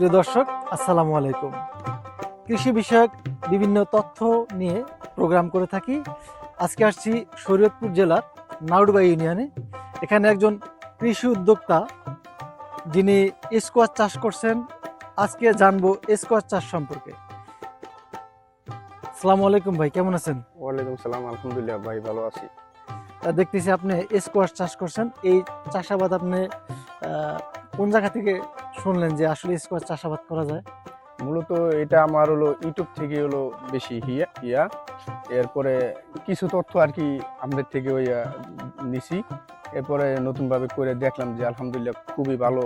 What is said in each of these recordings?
প্রিয় দর্শক আসসালামু আলাইকুম। কৃষি বিষয়ক বিভিন্ন তথ্য নিয়ে প্রোগ্রাম করে থাকি। আজকে আসছি শরীয়তপুর জেলার নাউডবা ইউনিয়নে। এখানে একজন কৃষি উদ্যোক্তা যিনি স্কোয়াশ চাষ করছেন। আজকে জানব স্কোয়াশ চাষ সম্পর্কে। আসসালামু আলাইকুম ভাই কেমন আছেন? ওয়ালাইকুম সালাম আলহামদুলিল্লাহ ভাই ভালো আছি। তা দেখতেছি আপনি স্কোয়াশ চাষ করছেন। এই চাষাবাদ আপনি আহ, কোন জায়গা থেকে শুনলেন যে আসলে স্কোয়াশ চাষাবাদ করা যায়? মূলত এটা আমার হলো ইউটিউব থেকে হলো বেশি হিয়া ইয়া এরপরে কিছু তথ্য আর কি আমাদের থেকে ওই নিছি। এরপরে নতুনভাবে করে দেখলাম যে আলহামদুলিল্লাহ খুবই ভালো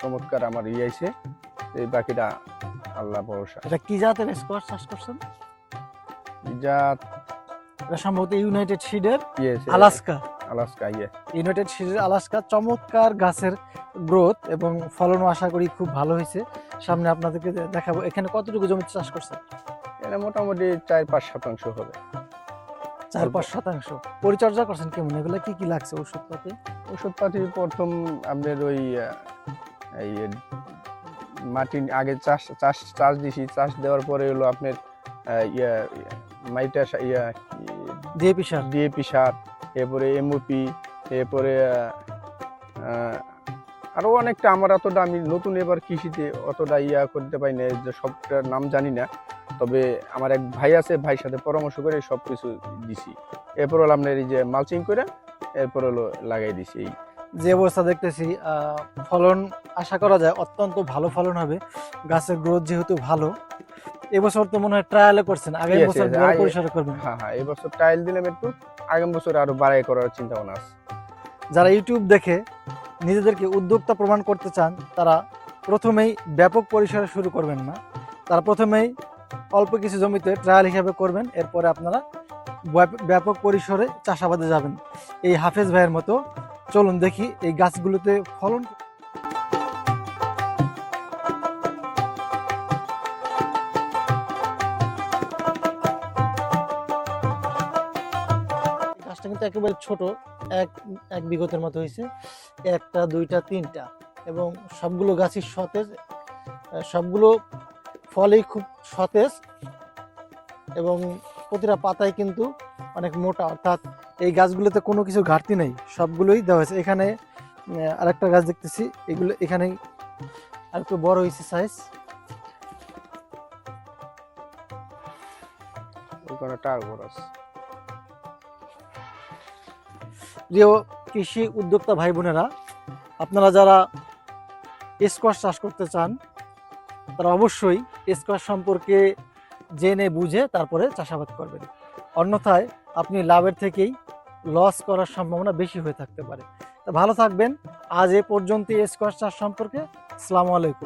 চমৎকার আমার ইয়ে আইছে। এই বাকিটা আল্লাহ ভরসা। এটা কি জাতের স্কোয়াশ চাষ করছেন? এটা সম্ভবত ইউনাইটেড সিডের আলাস্কা আলাস্কা ইয়ে। ইউনাইটেড সিডের আলাস্কা চমৎকার গাছের গ্রোথ এবং ফলনও আশা করি খুব ভালো হয়েছে। সামনে আপনাদেরকে দেখাবো। এখানে কতটুকু জমি চাষ করছেন? এটা মোটামুটি চার পাঁচ শতাংশ হবে। চার পাঁচ শতাংশ। পরিচর্যা করছেন কেমন? এগুলো কি কি লাগছে ওষুধপাতি ওষুধপাতি প্রথম আপনার ওই এই মাটি আগে চাষ চাষ চাষ দিছি। চাষ দেওয়ার পরে হলো আপনার আহ, ইয়া মাইটা ইয়া ডিএপি সার ডিএপি সার এরপরে এমওপি এরপরে আহ, আহ, আরও অনেকটা আমার অতটা আমি নতুন এবার কৃষিতে অতটা ইয়া করতে পারি না যে সবটার নাম জানি না। তবে আমার এক ভাই আছে ভাইয়ের সাথে পরামর্শ করে সব কিছু দিছি। এরপর হলো আপনার এই যে মালচিং করে এরপর হলো লাগাই দিছি এই। যে অবস্থা দেখতেছি ফলন আশা করা যায় অত্যন্ত ভালো ফলন হবে। গাছের গ্রোথ যেহেতু ভালো এবছর তো মনে হয় ট্রায়ালে করছেন আগের বছর পরিসরে করবেন। হ্যাঁ হ্যাঁ এবছর ট্রায়াল দিলাম একটু আগামী বছর আরও বাড়াই করার চিন্তা ভাবনা আছে। যারা ইউটিউব দেখে নিজেদেরকে উদ্যোক্তা প্রমাণ করতে চান তারা প্রথমেই ব্যাপক পরিসরে শুরু করবেন না। তারা প্রথমেই অল্প কিছু জমিতে ট্রায়াল হিসাবে করবেন এরপরে আপনারা ব্যাপ- ব্যাপক পরিসরে চাষাবাদে যাবেন। এই হাফেজ ভাইয়ের মতো চলুন দেখি এই গাছগুলোতে ফলন একেবারে ছোট, এক এক বিঘতের মতো হয়েছে। একটা, দুইটা, তিনটা এবং সবগুলো গাছই সতেজ সবগুলো ফলেই খুব সতেজ এবং প্রতিটা পাতায় কিন্তু অনেক মোটা। অর্থাৎ এই গাছগুলোতে কোনো কিছু ঘাটতি নেই, সবগুলোই দেওয়া হয়েছে। এখানে আরেকটা গাছ দেখতেছি, এগুলো এখানে আরেকটু বড় হয়েছে সাইজ ওইখানে টার উপর আছে। প্রিয় কৃষি উদ্যোক্তা ভাই বোনেরা আপনারা যারা স্কোয়াশ চাষ করতে চান, তারা অবশ্যই স্কোয়াশ সম্পর্কে জেনে বুঝে তারপরে চাষাবাদ করবেন। অন্যথায় আপনি লাভের থেকেই লস করার সম্ভাবনা বেশি হয়ে থাকতে পারে। ভালো থাকবেন। আজ এ পর্যন্ত স্কোয়াশ চাষ সম্পর্কে। আসসালামু আলাইকুম।